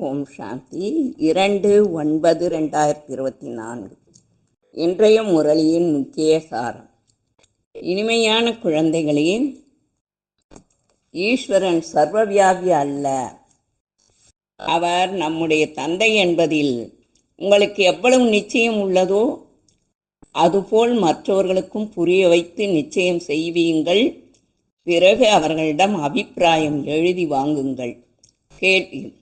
ஓம் சாந்தி. இரண்டு ஒன்பது ரெண்டாயிரத்தி இருபத்தி நான்கு இன்றைய முரளியின் முக்கிய சாரம். இனிமையான குழந்தைகளே ஈஸ்வரன் சர்வவியாபி அல்ல. அவர் நம்முடைய தந்தை என்பதில் உங்களுக்கு எவ்வளவு நிச்சயம் உள்ளதோ அதுபோல் மற்றவர்களுக்கும் புரிய வைத்து நிச்சயம் செய்வீங்கள். பிறகு அவர்களிடம் அபிப்பிராயம் எழுதி வாங்குங்கள். கேள்வி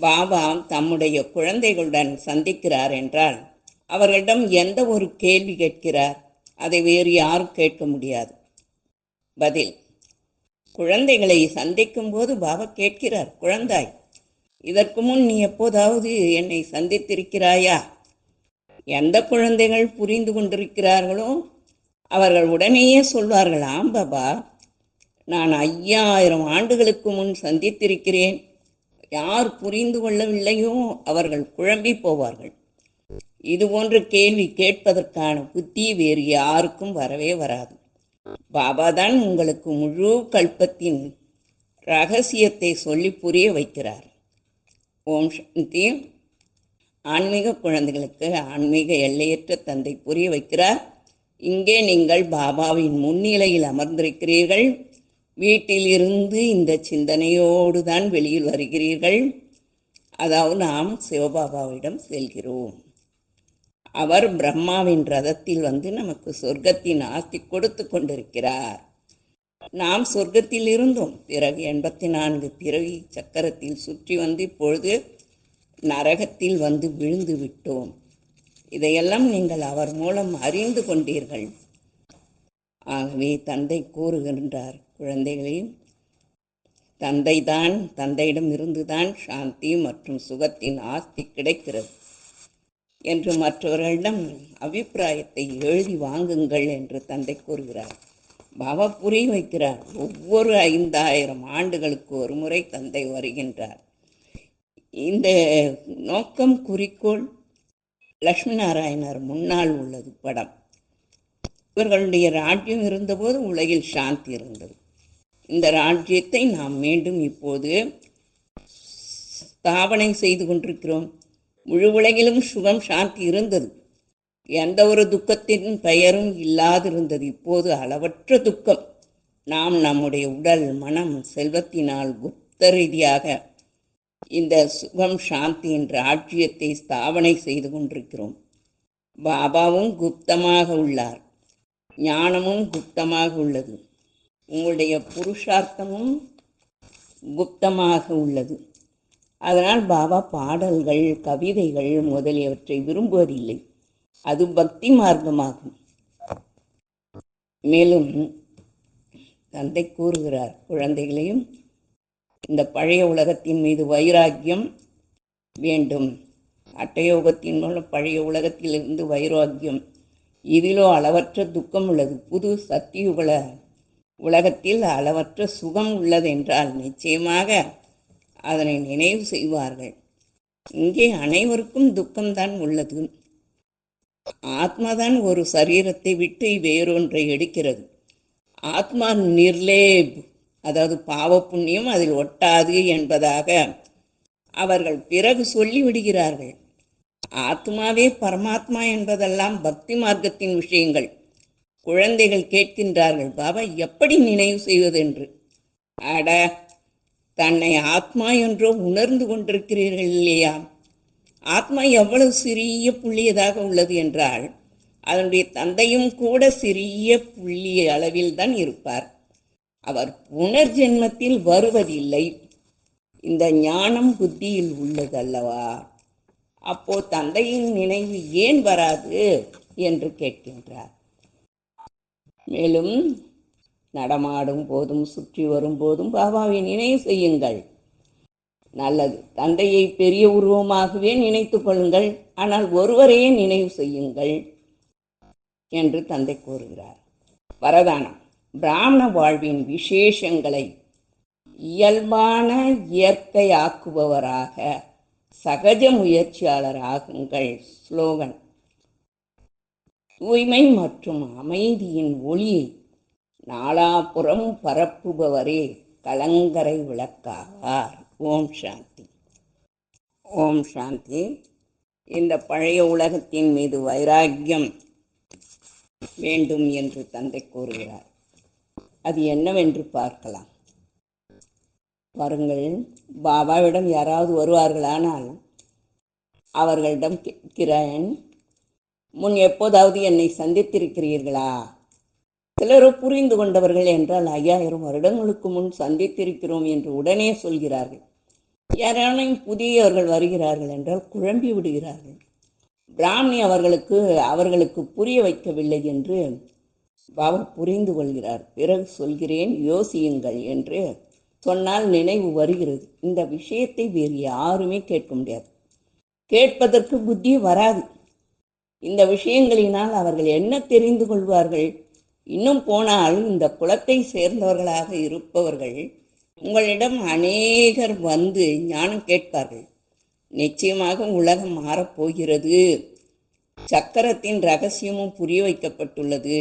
பாபா தம்முடைய குழந்தைகளுடன் சந்திக்கிறார் என்றால் அவர்களிடம் எந்த ஒரு கேள்வி கேட்கிறார்? அதை வேறு யாரும் கேட்க முடியாது. பதில் குழந்தைகளை சந்திக்கும் போது பாபா கேட்கிறார் குழந்தாய் இதற்கு முன் நீ எப்போதாவது என்னை சந்தித்திருக்கிறாயா? எந்த குழந்தைகள் புரிந்து கொண்டிருக்கிறார்களோ அவர்கள் உடனேயே சொல்வார்கள் ஆம் பாபா நான் ஐயாயிரம் ஆண்டுகளுக்கு முன் சந்தித்திருக்கிறேன். யார் புரிந்து கொள்ளவில்லையோ அவர்கள் குழம்பி போவார்கள். இது போன்ற கேள்வி கேட்பதற்கான புத்தி வேறு யாருக்கும் வரவே வராது. பாபா தான் உங்களுக்கு முழு கல்பத்தின் ரகசியத்தை சொல்லி புரிய வைக்கிறார். ஓம் சாந்தி. ஆன்மீக குழந்தைகளுக்கு ஆன்மீக எல்லையற்ற தந்தை புரிய வைக்கிறார். இங்கே நீங்கள் பாபாவின் முன்னிலையில் அமர்ந்திருக்கிறீர்கள். வீட்டிலிருந்து இந்த சிந்தனையோடு தான் வெளியில் வருகிறீர்கள். அதாவது நாம் சிவபாபாவிடம் செல்கிறோம். அவர் பிரம்மாவின் ரதத்தில் வந்து நமக்கு சொர்க்கத்தின் ஆஸ்தி கொடுத்து கொண்டிருக்கிறார். நாம் சொர்க்கத்தில் இருந்தோம். பிறகு எண்பத்தி நான்கு பிறவி சக்கரத்தில் சுற்றி வந்து இப்பொழுது நரகத்தில் வந்து விழுந்து விட்டோம். இதையெல்லாம் நீங்கள் அவர் மூலம் அறிந்து கொண்டீர்கள். ஆகவே தந்தை கூறுகின்றார் குழந்தைகளையும். தந்தைதான் தந்தையிடம் இருந்துதான் சாந்தி மற்றும் சுகத்தின் ஆஸ்தி கிடைக்கிறது. என்று மற்றவர்களிடம் அபிப்பிராயத்தை எழுதி வாங்குங்கள் என்று தந்தை கூறுகிறார். பாபா புரிய வைக்கிறார். ஒவ்வொரு ஐந்தாயிரம் ஆண்டுகளுக்கு ஒரு முறை தந்தை வருகின்றார். இந்த நோக்கம் குறிக்கோள் லக்ஷ்மி நாராயணர் முன்னால் உள்ளது படம். இவர்களுடைய ராஜ்யம் இருந்தபோது உலகில் சாந்தி இருந்தது. இந்த ராஜ்யத்தை நாம் மீண்டும் இப்போது ஸ்தாபனை செய்து கொண்டிருக்கிறோம். முழு உலகிலும் சுகம் சாந்தி இருந்தது. எந்த ஒரு துக்கத்தின் பெயரும் இல்லாதிருந்தது. இப்போது அளவற்ற துக்கம். நாம் நம்முடைய உடல் மனம் செல்வத்தினால் குப்த ரீதியாக இந்த சுகம் சாந்தி என்ற ஆட்சியத்தை ஸ்தாபனை செய்து கொண்டிருக்கிறோம். பாபாவும் குப்தமாக உள்ளார். ஞானமும் குப்தமாக உள்ளது. உங்களுடைய புருஷார்த்தமும் குப்தமாக உள்ளது. அதனால் பாபா பாடல்கள் கவிதைகள் முதலியவற்றை விரும்புவதில்லை. அது பக்தி மார்க்கமாகும். மேலும் தந்தை கூறுகிறார் குழந்தைகளையும் இந்த பழைய உலகத்தின் மீது வைராக்கியம் வேண்டும். அட்டயோகத்தின் மூலம் பழைய உலகத்திலிருந்து வைராக்கியம். இதிலோ அளவற்ற துக்கம் உள்ளது புது சத்தியுகளை உலகத்தில் அளவற்ற சுகம் உள்ளதென்றால் நிச்சயமாக அதனை நினைவு செய்வார்கள். இங்கே அனைவருக்கும் துக்கம்தான் உள்ளது. ஆத்மாதான் ஒரு சரீரத்தை விட்டு வேறொன்றை எடுக்கிறது. ஆத்மா நிர்லேப் அதாவது பாவ புண்ணியம் அதில் ஒட்டாது என்பதாக அவர்கள் பிறகு சொல்லிவிடுகிறார்கள். ஆத்மாவே பரமாத்மா என்பதெல்லாம் பக்தி மார்க்கத்தின் விஷயங்கள். குழந்தைகள் கேட்கின்றார்கள் பாபா எப்படி நினைவு செய்வது என்று? அட தன்னை ஆத்மா என்றோ உணர்ந்து கொண்டிருக்கிறீர்கள் இல்லையா? ஆத்மா எவ்வளவு சிறிய புள்ளியதாக உள்ளது என்றால் அதனுடைய தந்தையும் கூட சிறிய புள்ளி அளவில் தான் இருப்பார். அவர் புனர்ஜென்மத்தில் வருவதில்லை. இந்த ஞானம் புத்தியில் உள்ளது அல்லவா? அப்போ தந்தையின் நினைவு ஏன் வராது? என்று கேட்கின்றார். மேலும் நடமாடும் போதும் சுற்றி வரும்போதும் பாபாவை நினைவு செய்யுங்கள். நல்லது. தந்தையை பெரிய உருவமாகவே நினைத்து கொள்ளுங்கள். ஆனால் ஒருவரையே நினைவு செய்யுங்கள் என்று தந்தை கூறுகிறார். வரதானம். பிராமண வாழ்வின் விசேஷங்களை இயல்பான இயற்கையாக்குபவராக சகஜ முயற்சியாளராகுங்கள். ஸ்லோகன். தூய்மை மற்றும் அமைதியின் ஒளியை நாலாபுறம் பரப்புபவரே கலங்கரை விளக்காவார் ஓம் சாந்தி. ஓம் சாந்தி. இந்த பழைய உலகத்தின் மீது வைராக்கியம் வேண்டும் என்று தந்தை கூறுகிறார். அது என்னவென்று பார்க்கலாம். பாருங்கள் பாபாவிடம் யாராவது வருவார்களானால் அவர்களிடம் கேட்கிறேன். முன் எப்போதாவது என்னை சந்தித்திருக்கிறீர்களா? சிலரோ புரிந்து கொண்டவர்கள் என்றால் ஐயாயிரம் வருடங்களுக்கு முன் சந்தித்திருக்கிறோம் என்று உடனே சொல்கிறார்கள். யாரானும் புதியவர்கள் வருகிறார்கள் என்றால் குழம்பி விடுகிறார்கள். பிராமணி அவர்களுக்கு அவர்களுக்கு புரிய வைக்கவில்லை என்று பாபா புரிந்து கொள்கிறார். பிறகு சொல்கிறேன் யோசியுங்கள் என்று சொன்னால் நினைவு வருகிறது. இந்த விஷயத்தை வேறு யாருமே கேட்க முடியாது. கேட்பதற்கு புத்தி வராது. இந்த விஷயங்களினால் அவர்கள் என்ன தெரிந்து கொள்வார்கள்? இன்னும் போனால் இந்த குலத்தை சேர்ந்தவர்களாக இருப்பவர்கள் உங்களிடம் அநேகர் வந்து ஞானம் கேட்பார்கள். நிச்சயமாக உலகம் மாறப்போகிறது. சக்கரத்தின் ரகசியமும் புரிய வைக்கப்பட்டுள்ளது.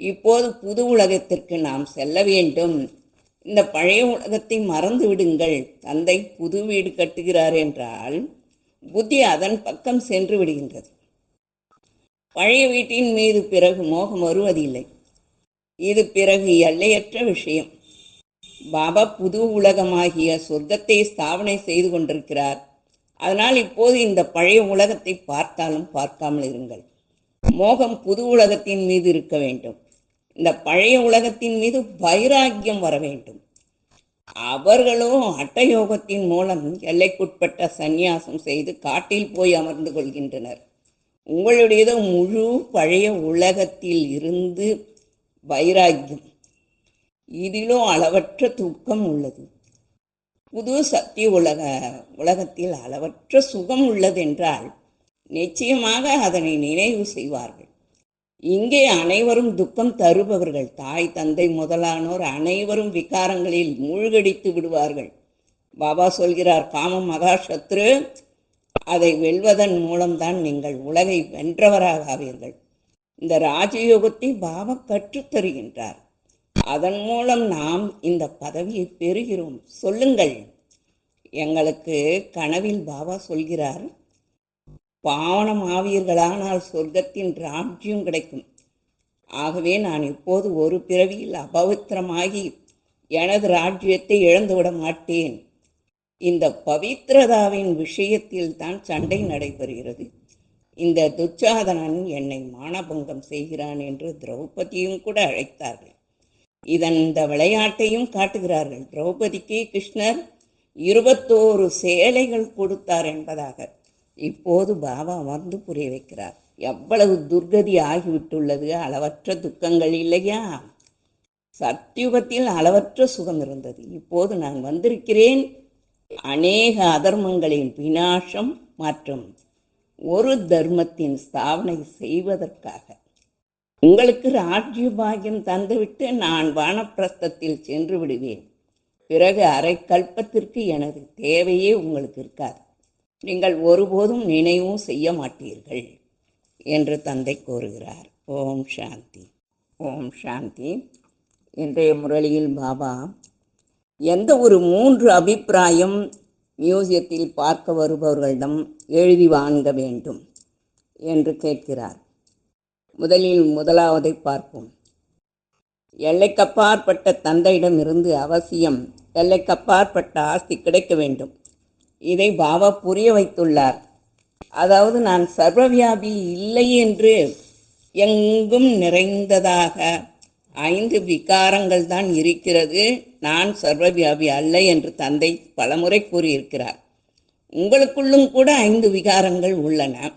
இப்போது புது உலகத்திற்கு நாம் செல்ல வேண்டும். இந்த பழைய உலகத்தை மறந்து விடுங்கள். தந்தை புது வீடு கட்டுகிறார் என்றால் புத்தி அதன் பக்கம் சென்று விடுகின்றது. பழைய வீட்டின் மீது பிறகு மோகம் வருவதில்லை. இது பிறகு எல்லையற்ற விஷயம். பாபா புது உலகமாகிய சொர்க்கத்தை ஸ்தாபனை செய்து கொண்டிருக்கிறார். அதனால் இப்போது இந்த பழைய உலகத்தை பார்த்தாலும் பார்க்காமல் இருங்கள். மோகம் புது உலகத்தின் மீது இருக்க வேண்டும். இந்த பழைய உலகத்தின் மீது வைராக்கியம் வர வேண்டும். அவர்களும் அட்டயோகத்தின் மூலம் எல்லைக்குட்பட்ட சந்நியாசம் செய்து காட்டில் போய் அமர்ந்து கொள்கின்றனர். உங்களுடையதோ முழு பழைய உலகத்தில் இருந்து வைராக்கியம். இதிலும் அளவற்ற துக்கம் உள்ளது. புது சக்தி உலக உலகத்தில் அளவற்ற சுகம் உள்ளதென்றால் நிச்சயமாக அதனை நினைவு செய்வார்கள். இங்கே அனைவரும் துக்கம் தருபவர்கள். தாய் தந்தை முதலானோர் அனைவரும் விகாரங்களில் மூழ்கடித்து விடுவார்கள். பாபா சொல்கிறார் காம மகாஷத்ரு அதை வெல்வதன் மூலம்தான் நீங்கள் உலகை வென்றவராக ஆவீர்கள். இந்த ராஜயோகத்தை பாபா கற்றுத் தருகின்றார். அதன் மூலம் நாம் இந்த பதவியை பெறுகிறோம். சொல்லுங்கள். எங்களுக்கு கனவில் பாபா சொல்கிறார் பாவனம் ஆவீர்களானால் சொர்க்கத்தின் ராஜ்யம் கிடைக்கும். ஆகவே நான் இப்போது ஒரு பிறவியில் அபவித்திரமாகி எனது ராஜ்யத்தை இழந்துவிட மாட்டேன். இந்த பவித்ரதாவின் விஷயத்தில் தான் சண்டை நடைபெறுகிறது. இந்த துச்சாதனன் என்னை மானபங்கம் செய்கிறான் என்று திரௌபதியும் கூட அழைத்தார்கள். இதன் இந்த விளையாட்டையும் காட்டுகிறார்கள். திரௌபதிக்கு கிருஷ்ணர் இருபத்தோரு சேலைகள் கொடுத்தார் என்பதாக. இப்போது பாபா வந்து புரிய வைக்கிறார். எவ்வளவு துர்கதி ஆகிவிட்டுள்ளது? அளவற்ற துக்கங்கள் இல்லையா? சத்தியுகத்தில் அளவற்ற சுகம் இருந்தது. இப்போது நான் வந்திருக்கிறேன். அநேக அதர்மங்களின் வினாசம் மற்றும் ஒரு தர்மத்தின் ஸ்தாபனை செய்வதற்காக. உங்களுக்கு ராஜ்ய பாகியம் தந்துவிட்டு நான் வானப்பிரஸ்தத்தில் சென்று விடுவேன். பிறகு அரை கல்பத்திற்கு எனது தேவையே உங்களுக்கு இருக்காது. நீங்கள் ஒருபோதும் நினைவும் செய்ய மாட்டீர்கள் என்று தந்தை கூறுகிறார். ஓம் சாந்தி. ஓம் சாந்தி. இன்றைய முரளியில் பாபா எந்த ஒரு மூன்று அபிப்பிராயம் மியூசியத்தில் பார்க்க வருபவர்களிடம் எழுதி வாங்க வேண்டும் என்று கேட்கிறார். முதலில் முதலாவதை பார்ப்போம். எல்லைக்கப்பாற்பட்ட தந்தையிடமிருந்து அவசியம் எல்லைக்கப்பாற்பட்ட ஆஸ்தி கிடைக்க வேண்டும். இதை பாபா புரிய வைத்துள்ளார். அதாவது நான் சர்வவியாபி இல்லை என்று எங்கும் நிறைந்ததாக ஐந்து விகாரங்கள் தான் இருக்கிறது. நான் சர்வவியாபி அல்ல என்று தந்தை பலமுறை கூறியிருக்கிறார். உங்களுக்குள்ளும் கூட ஐந்து விகாரங்கள் உள்ளன.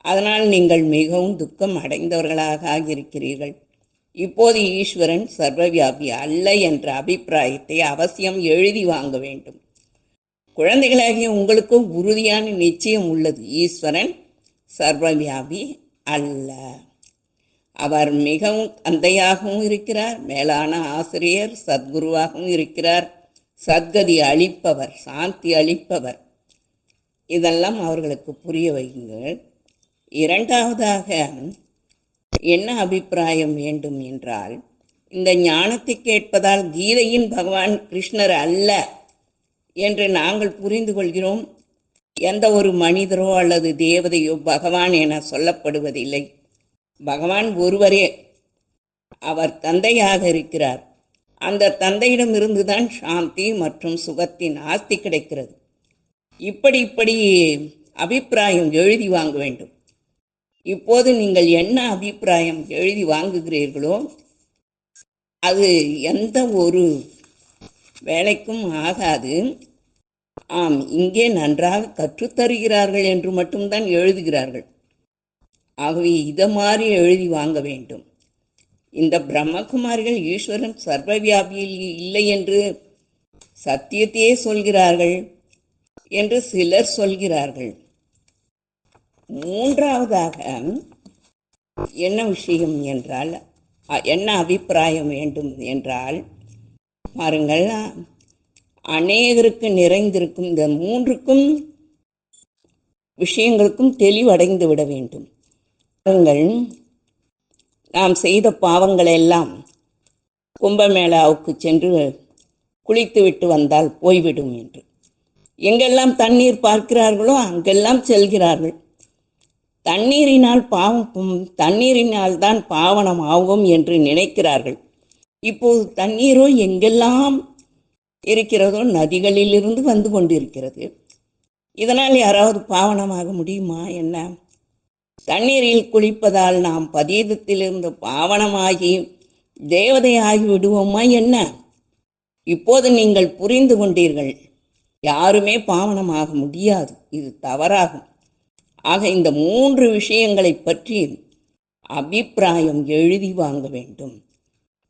அதனால் நீங்கள் மிகவும் துக்கம் அடைந்தவர்களாக ஆகியிருக்கிறீர்கள். இப்போது ஈஸ்வரன் சர்வவியாபி அல்ல என்ற அபிப்பிராயத்தை அவசியம் எழுதி வாங்க வேண்டும். குழந்தைகளாகிய உங்களுக்கும் உறுதியான நிச்சயம் உள்ளது. ஈஸ்வரன் சர்வவியாபி அல்ல. அவர் மிகவும் தந்தையாகவும் இருக்கிறார் மேலான ஆசிரியர் சத்குருவாகவும் இருக்கிறார். சத்கதி அளிப்பவர் சாந்தி அளிப்பவர். இதெல்லாம் அவர்களுக்கு புரிய வையுங்கள். இரண்டாவதாக என்ன அபிப்பிராயம் வேண்டும் என்றால் இந்த ஞானத்தை கேட்பதால் கீதையின் பகவான் கிருஷ்ணர் அல்ல என்று நாங்கள் புரிந்து கொள்கிறோம். எந்த ஒரு மனிதரோ அல்லது தேவதையோ பகவான் என சொல்லப்படுவதில்லை. பகவான் ஒருவரே. அவர் தந்தையாக இருக்கிறார். அந்த தந்தையிடமிருந்து தான் சாந்தி மற்றும் சுகத்தின் ஆஸ்தி கிடைக்கிறது. இப்படி இப்படி அபிப்பிராயம் எழுதி வாங்க வேண்டும். இப்போது நீங்கள் என்ன அபிப்பிராயம் எழுதி வாங்குகிறீர்களோ அது எந்த ஒரு வேலைக்கும் ஆகாது. ஆம் இங்கே நன்றாக கற்றுத்தருகிறார்கள் என்று மட்டும்தான் எழுதுகிறார்கள். ஆகவே இதை மாதிரி எழுதி வாங்க வேண்டும். இந்த பிரம்மகுமாரிகள் ஈஸ்வரன் சர்வவியாபியில் இல்லை என்று சத்தியத்தையே சொல்கிறார்கள் என்று சிலர் சொல்கிறார்கள். மூன்றாவதாக என்ன விஷயம் என்றால் என்ன அபிப்பிராயம் வேண்டும் என்றால் பாருங்கள் அநேகருக்கு நிறைந்திருக்கும் இந்த மூன்றுக்கும் விஷயங்களுக்கும் தெளிவடைந்து விட வேண்டும். பாருங்கள் நாம் செய்த பாவங்களெல்லாம் கும்பமேளாவுக்கு சென்று குளித்துவிட்டு வந்தால் போய்விடும் என்று. எங்கெல்லாம் தண்ணீர் பார்க்கிறார்களோ அங்கெல்லாம் செல்கிறார்கள். தண்ணீரினால் பாவம் தண்ணீரினால் தான் பாவனம் ஆகும் என்று நினைக்கிறார்கள். இப்போது தண்ணீரோ எங்கெல்லாம் இருக்கிறதோ நதிகளிலிருந்து வந்து கொண்டிருக்கிறது. இதனால் யாராவது பாவனமாக முடியுமா? என்ன? தண்ணீரில் குளிப்பதால் நாம் பதீதத்திலிருந்து பாவனமாகி தேவதையாகி விடுவோமா என்ன? இப்போது நீங்கள் புரிந்து கொண்டீர்கள். யாருமே பாவனமாக முடியாது. இது தவறாகும். ஆக இந்த மூன்று விஷயங்களை பற்றி அபிப்பிராயம் எழுதி வாங்க வேண்டும்.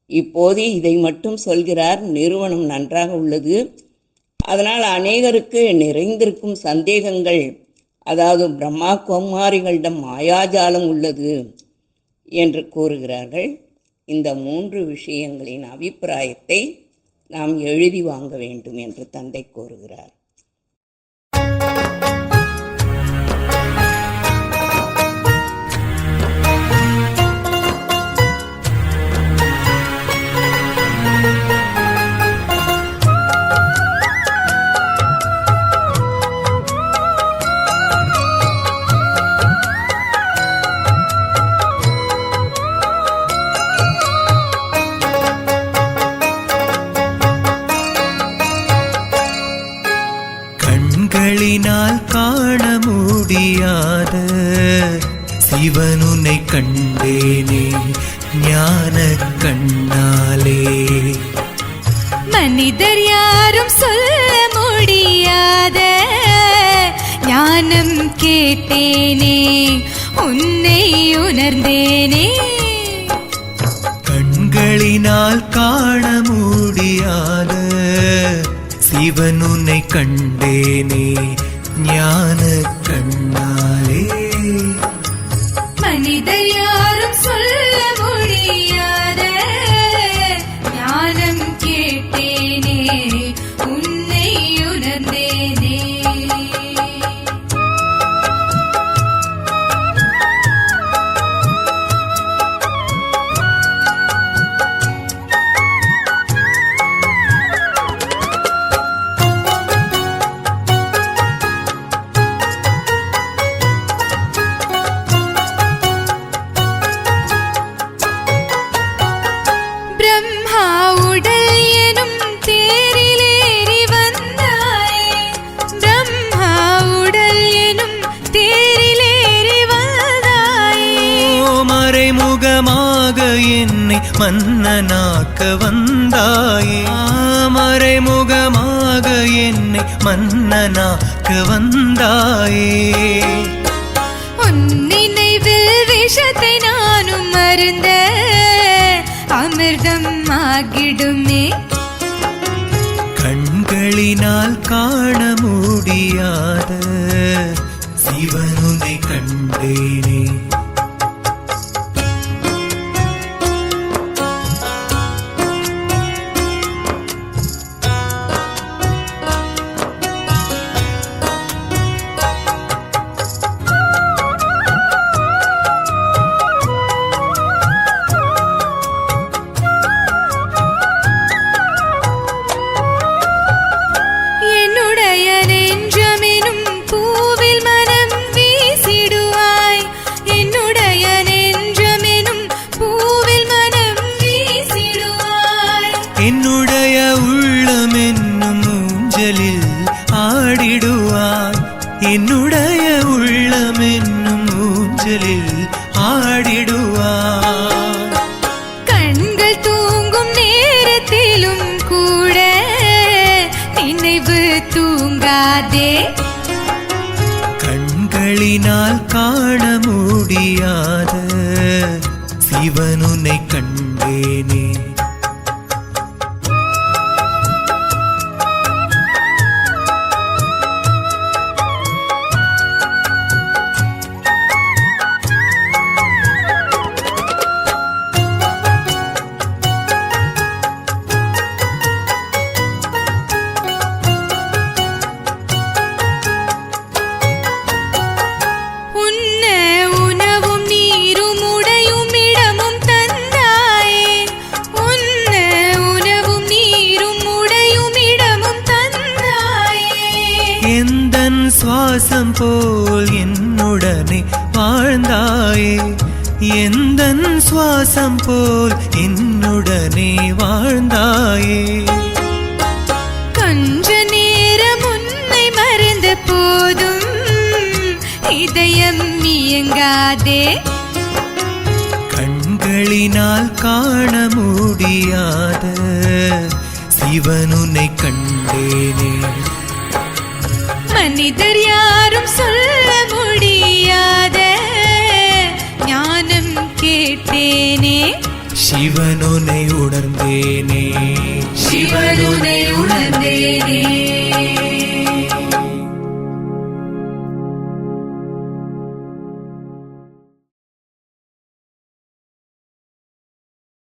இப்போது இதை மட்டும் சொல்கிறார். நிறுவனம் நன்றாக உள்ளது. அதனால் அநேகருக்கு நிறைந்திருக்கும் சந்தேகங்கள் அதாவது பிரம்மா குமாரிகளிடம் மாயாஜாலம் உள்ளது என்று கூறுகிறார்கள். இந்த மூன்று விஷயங்களின் அபிப்பிராயத்தை நாம் எழுதி வாங்க வேண்டும் என்று தந்தை கூறுகிறார். கண்டேனே ஞான கண்ணாலே. மனிதர் யாரும் சொல்ல முடியாத ஞானம் கேட்டேனே உன்னை உணர்ந்தேனே. கண்களினால் காண முடியாத சிவனுனை கண்டேனே ஞான கண்ணாலே என்னை மன்னனாக்க வந்தாயே? மறைமுகமாக என்னை மன்னனாக்க வந்தாயே? நினைவில் விஷத்தை நானும் மருந்த அமிர்தம் ஆகிடுமே. கண்களினால் காண முடியாத சிவனுனை கண்டேனே. கண்களினால் காண முடியாத. சிவனுனை கண்டேனே. வாழ்ந்தாயே எந்தன் சுவாசம் போல் என்னுடனே வாழ்ந்தாயே. கொஞ்ச நேரம் உன்னை மறந்த போதும் இதயம் இயங்காதே. கண்களினால் காண முடியாத சிவனுனை கண்டேனே. மனிதர் யாரும் சொல்ல முடியாத. ஞானம் கேட்டேனே சிவனுனை உணர்ந்தேனே சிவனுனை உணர்ந்தேனே